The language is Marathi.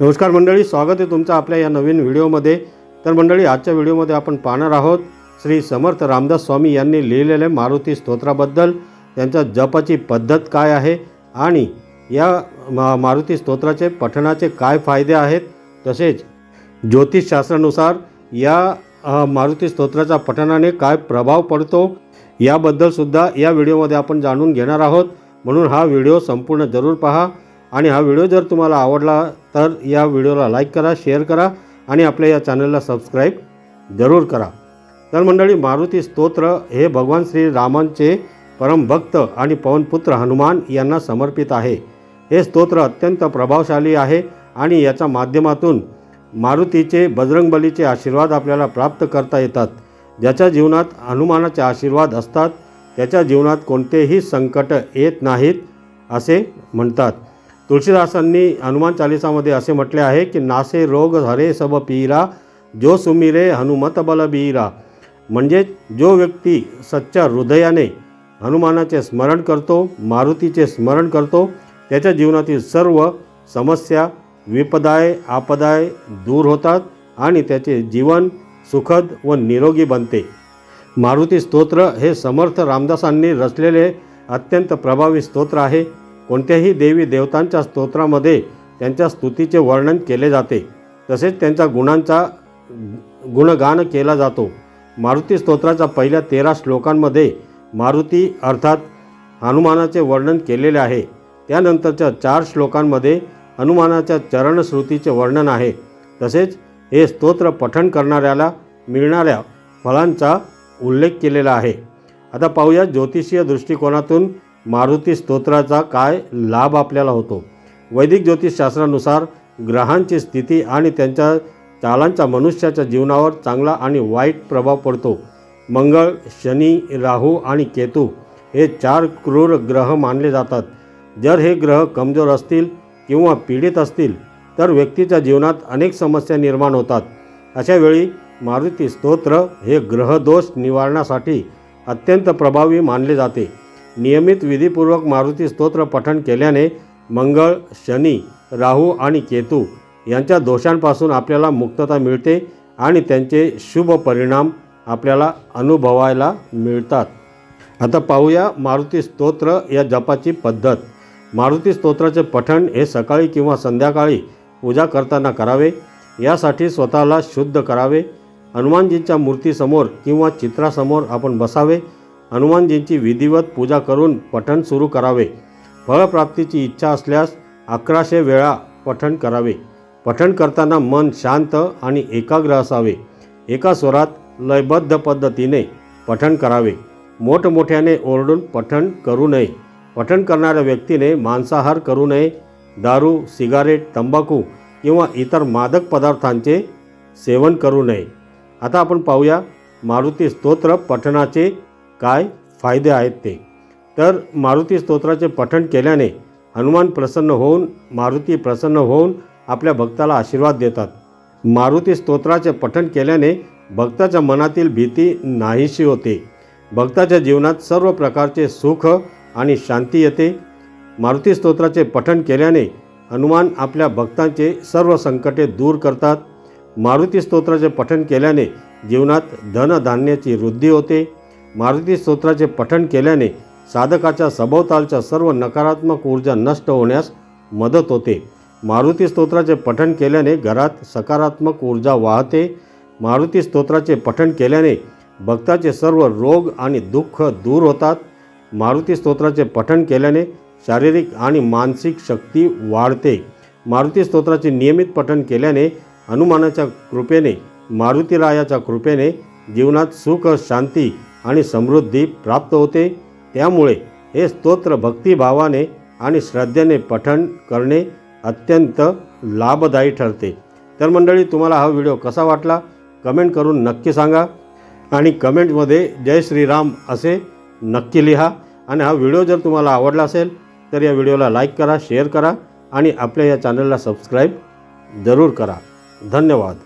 नमस्कार मंडळी स्वागत आहे तुमचं आपल्या या नवीन व्हिडिओमध्ये. तर मंडळी आजच्या व्हिडिओमध्ये आपण पाहणार आहोत श्री समर्थ रामदास स्वामी यांनी लिहिलेल्या मारुती स्तोत्राबद्दल. त्यांच्या जपाची पद्धत काय आहे आणि या मारुती स्तोत्राचे पठणाचे काय फायदे आहेत? तसेच ज्योतिषशास्त्रानुसार या मारुती स्तोत्राच्या पठणाने काय प्रभाव पडतो याबद्दलसुद्धा या व्हिडिओमध्ये आपण जाणून घेणार आहोत. म्हणून हा व्हिडिओ संपूर्ण जरूर पहा. आणि हा व्हिडिओ जर तुम्हाला आवडला तर या व्हिडिओला लाईक करा शेअर करा आणि आपल्या या चॅनलला सबस्क्राईब जरूर करा. तर मंडळी मारुती स्तोत्र हे भगवान श्री रामांचे परमभक्त आणि पवनपुत्र हनुमान यांना समर्पित आहे. हे स्तोत्र अत्यंत प्रभावशाली आहे आणि याच्या माध्यमातून मारुतीचे बजरंगबलीचे आशीर्वाद आपल्याला प्राप्त करता येतात. ज्याच्या जीवनात हनुमानाचे आशीर्वाद असतात त्याच्या जीवनात कोणतेही संकट येत नाहीत असे म्हणतात. तुळशीदासांनी हनुमान चालिसामध्ये असे म्हटले आहे की नासे रोग हरे सब पीरा जो सुमिरे हनुमत बल बीरा. म्हणजे जो व्यक्ती सच्च्या हृदयाने हनुमानाचे स्मरण करतो मारुतीचे स्मरण करतो त्याच्या जीवनातील सर्व समस्या विपदाय आपदाय दूर होतात आणि त्याचे जीवन सुखद व निरोगी बनते. मारुती स्तोत्र हे समर्थ रामदासांनी रचलेले अत्यंत प्रभावी स्तोत्र आहे. कोणत्याही देवी देवतांच्या स्तोत्रामध्ये त्यांच्या स्तुतीचे वर्णन केले जाते. तसेच त्यांच्या गुणांचा गुणगान केला जातो. मारुती स्तोत्राच्या पहिल्या तेरा श्लोकांमध्ये मारुती अर्थात हनुमानाचे वर्णन केलेले आहे. त्यानंतरच्या चार श्लोकांमध्ये हनुमानाच्या चरणश्रुतीचे वर्णन आहे. तसेच हे स्तोत्र पठण करणाऱ्याला मिळणाऱ्या फळांचा उल्लेख केलेला आहे. आता पाहूया ज्योतिषीय दृष्टिकोनातून मारुती स्तोत्राचा काय लाभ आपल्याला होतो? वैदिक ज्योतिषशास्त्रानुसार ग्रहांची स्थिती आणि त्यांच्या चालांचा मनुष्याच्या जीवनावर चांगला आणि वाईट प्रभाव पडतो. मंगळ शनी राहू आणि केतू हे चार क्रूर ग्रह मानले जातात. जर हे ग्रह कमजोर असतील किंवा पीडित असतील तर व्यक्तीच्या जीवनात अनेक समस्या निर्माण होतात. अशा वेळी मारुती स्तोत्र हे ग्रहदोष निवारणासाठी अत्यंत प्रभावी मानले जाते. नियमित विधीपूर्वक मारुती स्तोत्र पठण केल्याने मंगळ शनी राहू आणि केतू यांच्या दोषांपासून आपल्याला मुक्तता मिळते आणि त्यांचे शुभ परिणाम आपल्याला अनुभवायला मिळतात. आता पाहूया मारुती स्तोत्र या जपाची पद्धत. मारुती स्तोत्राचे पठण हे सकाळी किंवा संध्याकाळी पूजा करताना करावे यासाठी स्वतःला शुद्ध करावे हनुमानजींच्या मूर्तीसमोर किंवा चित्रासमोर आपण बसावे हनुमानजींची विधिवत पूजा करून पठण सुरू करावे. फळप्राप्तीची इच्छा असल्यास अकराशे वेळा पठण करावे. पठण करताना मन शांत आणि एकाग्र असावे. एका स्वरात लयबद्ध पद्धतीने पठण करावे. मोठमोठ्याने ओरडून पठण करू नये. पठण करणाऱ्या व्यक्तीने मांसाहार करू नये. दारू सिगारेट तंबाखू किंवा इतर मादक पदार्थांचे सेवन करू नये. आता आपण पाहूया मारुती स्तोत्र पठणाचे काय फायदे आहेत ते. तर मारुती स्तोत्राचे पठण केल्याने हनुमान प्रसन्न होऊन मारुती प्रसन्न होऊन आपल्या भक्ताला आशीर्वाद देतात. मारुती स्तोत्राचे पठण केल्याने भक्ताच्या मनातील भीती नाहीशी होते. भक्ताच्या जीवनात सर्व प्रकारचे सुख आणि शांती येते. मारुती स्तोत्राचे पठण केल्याने हनुमान आपल्या भक्तांचे सर्व संकटे दूर करतात. मारुती स्तोत्राचे पठण केल्याने जीवनात धनधान्याची वृद्धी होते. मारुती स्तोत्राचे पठण केल्याने साधकाच्या सभोवतालच्या सर्व नकारात्मक ऊर्जा नष्ट होण्यास मदत होते. मारुती स्तोत्राचे पठण केल्याने घरात सकारात्मक ऊर्जा वाहते. मारुती स्तोत्राचे पठण केल्याने भक्ताचे सर्व रोग आणि दुःख दूर होतात. मारुती स्तोत्राचे पठण केल्याने शारीरिक आणि मानसिक शक्ती वाढते. मारुती स्तोत्राचे नियमित पठण केल्याने हनुमानाच्या कृपेने मारुतीरायाच्या कृपेने जीवनात सुख शांती आणि समृद्धी प्राप्त होते. त्यामुळे हे स्तोत्र भक्तिभावाने आणि श्रद्धेने पठण करणे अत्यंत लाभदायी ठरते. तर मंडळी तुम्हाला हा व्हिडिओ कसा वाटला? कमेंट करून नक्की सांगा. आणि कमेंटमध्ये जय श्रीराम असे नक्की लिहा. आणि हा व्हिडिओ जर तुम्हाला आवडला असेल तर या व्हिडिओला लाईक करा शेअर करा आणि आपल्या या चॅनलला सबस्क्राईब जरूर करा. धन्यवाद.